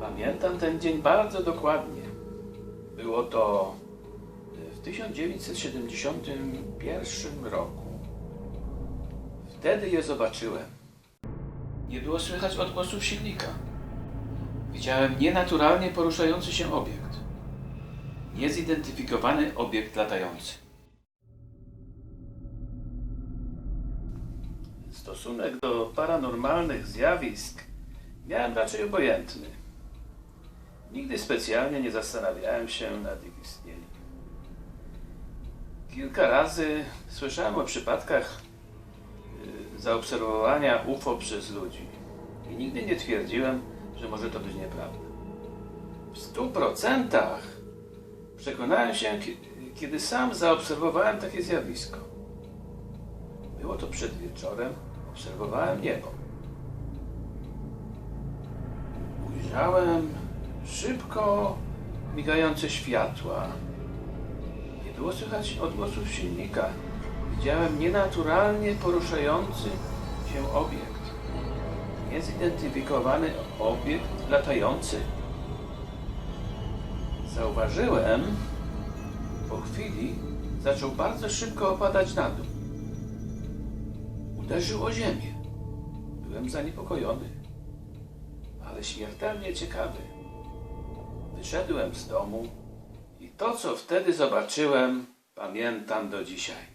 Pamiętam ten dzień bardzo dokładnie. Było to w 1971 roku. Wtedy je zobaczyłem. Nie było słychać odgłosów silnika. Widziałem nienaturalnie poruszający się obiekt. Niezidentyfikowany obiekt latający. Stosunek do paranormalnych zjawisk miałem raczej obojętny. Nigdy specjalnie nie zastanawiałem się nad ich istnieniem. Kilka razy słyszałem o przypadkach y, zaobserwowania UFO przez ludzi i nigdy nie twierdziłem, że może to być nieprawda. W stu procentach przekonałem się, kie- kiedy sam zaobserwowałem takie zjawisko. Było to przed wieczorem, obserwowałem niebo. Ujrzałem szybko migające światła. Nie było słychać odgłosów silnika. Widziałem nienaturalnie poruszający się obiekt. Niezidentyfikowany obiekt latający. Zauważyłem, po chwili zaczął bardzo szybko opadać na dół. Uderzył o ziemię. Byłem zaniepokojony, ale śmiertelnie ciekawy. Wyszedłem z domu i to, co wtedy zobaczyłem, pamiętam do dzisiaj.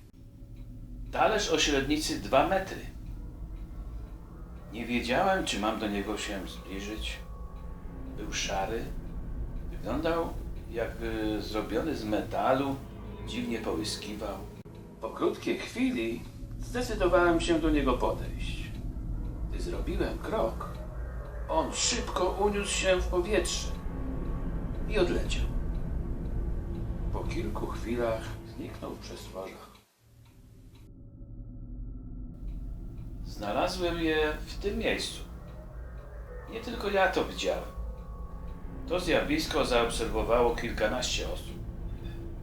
Talerz o średnicy 2 metry. Nie wiedziałem, czy mam do niego się zbliżyć. Był szary. Wyglądał jakby zrobiony z metalu. Dziwnie połyskiwał. Po krótkiej chwili zdecydowałem się do niego podejść. Gdy zrobiłem krok, on szybko uniósł się w powietrze i odleciał. Po kilku chwilach zniknął w przestworzach. Znalazłem je w tym miejscu. Nie tylko ja to widziałem. To zjawisko zaobserwowało kilkanaście osób.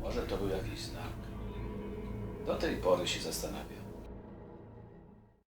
Może to był jakiś znak. Do tej pory się zastanawiam.